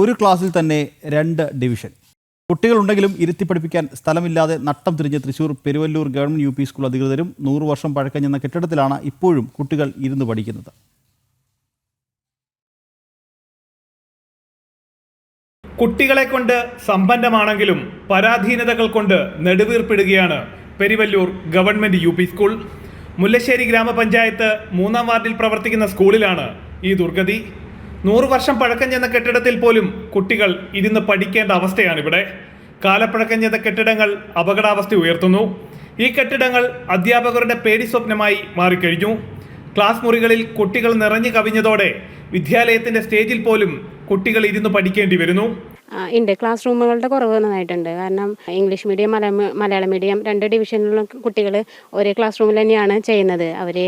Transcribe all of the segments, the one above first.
ഒരു ക്ലാസ്സിൽ തന്നെ രണ്ട് ഡിവിഷൻ. കുട്ടികളുണ്ടെങ്കിലും ഇരുത്തി പഠിപ്പിക്കാൻ സ്ഥലമില്ലാതെ നട്ടം തിരിഞ്ഞ് Thrissur Peruvallur government U school അധികൃതരും നൂറ് വർഷം പഴക്കഞ്ഞെന്ന കെട്ടിടത്തിലാണ് ഇപ്പോഴും കുട്ടികൾ ഇരുന്ന് പഠിക്കുന്നത്. കുട്ടികളെ കൊണ്ട് സമ്പന്നമാണെങ്കിലും പരാധീനതകൾ കൊണ്ട് നെടുവീർപ്പിടുകയാണ് Peruvallur government U school. Mullassery ഗ്രാമപഞ്ചായത്ത് മൂന്നാം വാർഡിൽ പ്രവർത്തിക്കുന്ന സ്കൂളിലാണ് ഈ ദുർഗതി. നൂറ് വർഷം പഴക്കം ചെന്ന കെട്ടിടത്തിൽ പോലും കുട്ടികൾ ഇരുന്ന് പഠിക്കേണ്ട അവസ്ഥയാണിവിടെ. കാലപ്പഴക്കം ചെന്ന കെട്ടിടങ്ങൾ അപകടാവസ്ഥ ഉയർത്തുന്നു. ഈ കെട്ടിടങ്ങൾ അധ്യാപകരുടെ പേടി സ്വപ്നമായി മാറിക്കഴിഞ്ഞു. ക്ലാസ് മുറികളിൽ കുട്ടികൾ നിറഞ്ഞു കവിഞ്ഞതോടെ വിദ്യാലയത്തിന്റെ സ്റ്റേജിൽ പോലും കുട്ടികൾ ഇരുന്ന് പഠിക്കേണ്ടി വരുന്നു. ഉണ്ട് ക്ലാസ് റൂമുകളുടെ കുറവ് നന്നായിട്ടുണ്ട്. കാരണം ഇംഗ്ലീഷ് മീഡിയം മല മലയാളം മീഡിയം രണ്ട് ഡിവിഷനിലുള്ള കുട്ടികൾ ഒരേ ക്ലാസ് റൂമിൽ തന്നെയാണ് ചെയ്യുന്നത്. അവർ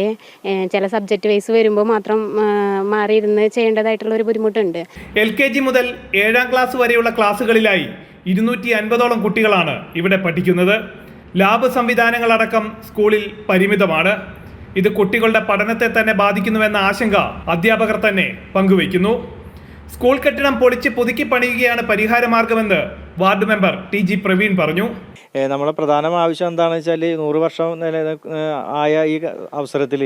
ചില സബ്ജക്റ്റ് വൈസ് വരുമ്പോൾ മാത്രം മാറിയിരുന്ന് ചെയ്യേണ്ടതായിട്ടുള്ള ഒരു ബുദ്ധിമുട്ടുണ്ട്. എൽ കെ ജി മുതൽ ഏഴാം ക്ലാസ് വരെയുള്ള ക്ലാസ്സുകളിലായി ഇരുന്നൂറ്റി അൻപതോളം കുട്ടികളാണ് ഇവിടെ പഠിക്കുന്നത്. ലാബ് സംവിധാനങ്ങളടക്കം സ്കൂളിൽ പരിമിതമാണ്. ഇത് കുട്ടികളുടെ പഠനത്തെ തന്നെ ബാധിക്കുന്നുവെന്ന ആശങ്ക അധ്യാപകർ തന്നെ പങ്കുവയ്ക്കുന്നു. സ്കൂൾ കെട്ടിടം പൊളിച്ച് പുതുക്കി പണിയുകയാണ് പരിഹാരമാർഗമെന്ന് ward member T G Praveen പറഞ്ഞു. നമ്മുടെ പ്രധാന ആവശ്യം എന്താണെന്ന് വെച്ചാൽ നൂറ് വർഷം ആയ ഈ അവസരത്തിൽ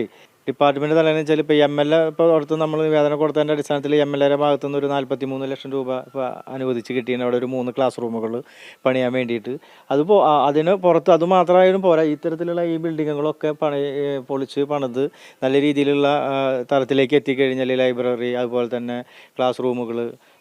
ഡിപ്പാർട്ട്മെന്റ് തലേന്ന് വെച്ചാൽ ഇപ്പോൾ എം എൽ എ ഇപ്പോൾ അടുത്ത് നമ്മൾ വേതനം കൊടുത്തതിന്റെ അടിസ്ഥാനത്തിൽ എം എൽ എയുടെ ഭാഗത്തു നിന്ന് ഒരു നാൽപ്പത്തി മൂന്ന് ലക്ഷം രൂപ ഇപ്പോൾ അനുവദിച്ച് കിട്ടിയാണ് അവിടെ ഒരു മൂന്ന് ക്ലാസ് റൂമുകൾ പണിയാൻ വേണ്ടിയിട്ട്. അതിപ്പോൾ അതിന് പുറത്ത് അത് മാത്രമായാലും പോരാ. ഇത്തരത്തിലുള്ള ഈ ബിൽഡിങ്ങുകളൊക്കെ പണി പൊളിച്ച് പണിത് നല്ല രീതിയിലുള്ള തരത്തിലേക്ക് എത്തിക്കഴിഞ്ഞാൽ ലൈബ്രറി അതുപോലെ തന്നെ ക്ലാസ് റൂമുകൾ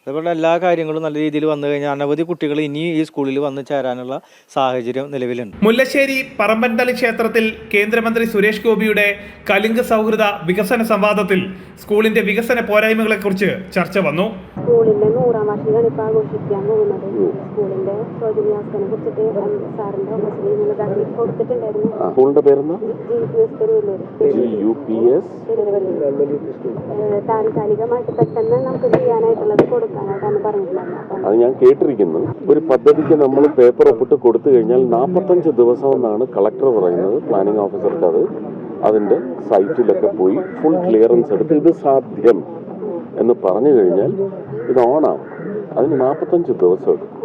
അതുപോലെ എല്ലാ കാര്യങ്ങളും നല്ല രീതിയിൽ വന്നു കഴിഞ്ഞാൽ അനവധി കുട്ടികൾ ഇനി ഈ സ്കൂളിൽ വന്ന് ചേരാനുള്ള സാഹചര്യം നിലവിലുണ്ട്. മുല്ലശ്ശേരി പറമ്പൻതളി ക്ഷേത്രത്തിൽ കേന്ദ്രമന്ത്രി സുരേഷ് ഗോപിയുടെ കലിംഗ സൗഹൃദ വികസന സംവാദത്തിൽ സ്കൂളിന്റെ വികസന പോരായ്മകളെ കുറിച്ച് ചർച്ച വന്നു. സ്കൂളിന്റെ നൂറാം വാർഷികമാണ് ഇപ്പോൾ ആഘോഷിക്കാൻ പോകുന്നത്. സ്കൂളിന്റെ സൗജന്യാവസ്ഥനെ കുറിച്ചിട്ട് സാറിന്റെ ഓഫീസിൽ കൊടുത്തിട്ടുണ്ടായിരുന്നു. സ്കൂളിന്റെ പേരെന്താ? G P S Peruvallur G U P S? ഏഹ് താൽക്കാലികമായിട്ട് പെട്ടെന്ന് നമുക്ക് ചെയ്യാനായിട്ടുള്ളത് അപ്പം അത് ഞാൻ കേട്ടിരിക്കുന്നു. ഒരു പദ്ധതിക്ക് നമ്മൾ പേപ്പർ ഒപ്പിട്ട് കൊടുത്തു കഴിഞ്ഞാൽ നാൽപ്പത്തഞ്ച് ദിവസം എന്നാണ് കളക്ടർ പറയുന്നത് പ്ലാനിംഗ് ഓഫീസർക്ക് അത്. അതിന്റെ സൈറ്റിലൊക്കെ പോയി ഫുൾ ക്ലിയറൻസ് എടുത്ത് ഇത് സാധ്യം എന്ന് പറഞ്ഞു കഴിഞ്ഞാൽ ഇത് ഓണാവും അതിന് നാൽപ്പത്തഞ്ച് ദിവസം എടുക്കും.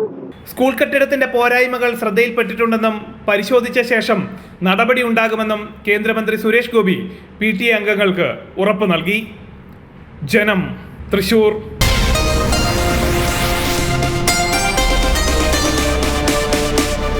സ്കൂൾ കെട്ടിടത്തിന്റെ പോരായ്മകൾ ശ്രദ്ധയിൽപ്പെട്ടിട്ടുണ്ടെന്നും പരിശോധിച്ച ശേഷം നടപടി ഉണ്ടാകുമെന്നും കേന്ദ്രമന്ത്രി Suresh Gopi P T A അംഗങ്ങൾക്ക് ഉറപ്പ് നൽകി. ജനം തൃശൂർ.